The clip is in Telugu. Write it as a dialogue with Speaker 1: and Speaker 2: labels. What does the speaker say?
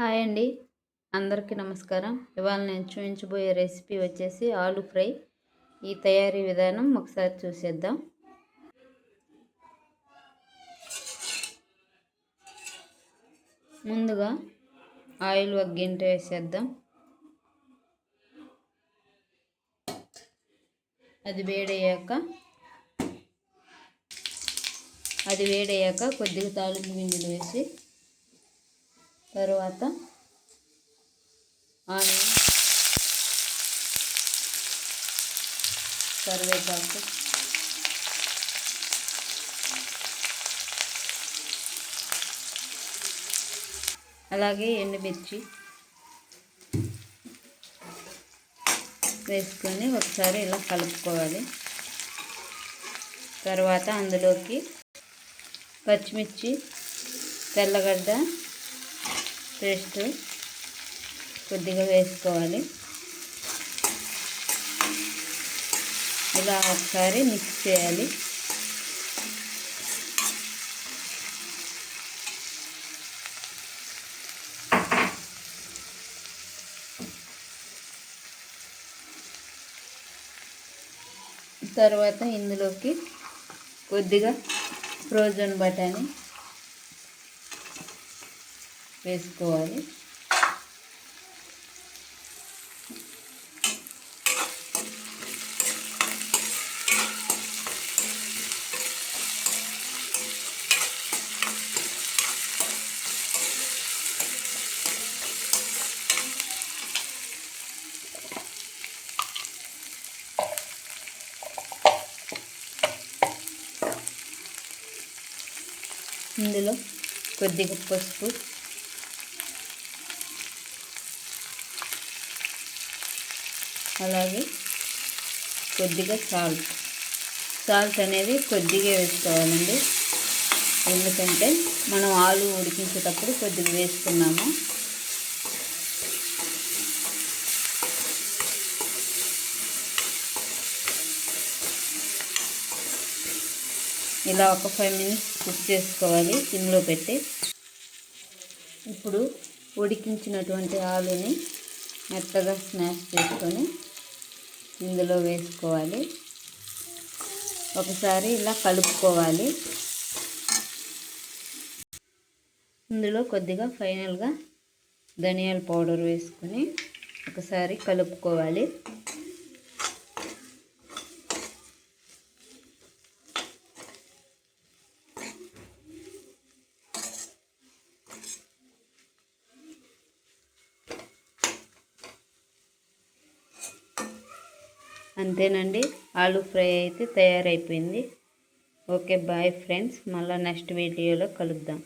Speaker 1: హాయ్ అండి. అందరికీ నమస్కారం. ఇవాళ నేను చూపించబోయే రెసిపీ వచ్చేసి ఆలు ఫ్రై. ఈ తయారీ విధానం ఒకసారి చూసేద్దాం. ముందుగా ఆయిల్ ఒక గింట వేసేద్దాం. అది వేడయ్యాక అది వేడయ్యాక కొద్దిగా తాలింపు గింజలు వేసి తర్వాత ఆనియన్ కరివేపాకు అలాగే ఎండుమిర్చి వేసుకొని ఒకసారి ఇలా కలుపుకోవాలి. తర్వాత అందులోకి పచ్చిమిర్చి తెల్లగడ్డ పేస్ట్ కొద్దిగా వేసుకోవాలి. ఇలా ఒకసారి మిక్స్ చేయాలి. తర్వాత ఇందులోకి కొద్దిగా ఫ్రోజన్ బఠానీ వేసుకోవాలి. ఇందులో కొద్దిగా పసుపు అలాగే కొద్దిగా సాల్ట్. సాల్ట్ అనేది కొద్దిగా వేసుకోవాలండి. ఎందుకంటే మనం ఆలు ఉడికించేటప్పుడు కొద్దిగా వేసుకున్నాము. ఇలా ఒక ఫైవ్ మినిట్స్ కుక్ చేసుకోవాలి సిమ్లో పెట్టి. ఇప్పుడు ఉడికించినటువంటి ఆలుని మెత్తగా స్మాష్ చేసుకొని ఇందులో వేసుకోవాలి. ఒకసారి ఇలా కలుపుకోవాలి. ఇందులో కొద్దిగా ఫైనల్గా ధనియాల పౌడర్ వేసుకొని ఒకసారి కలుపుకోవాలి. అంతేనండి. ఆలూ ఫ్రై అయితే తయారైపోయింది. Okay bye friends. మళ్ళీ నెక్స్ట్ వీడియోలో కలుద్దాం.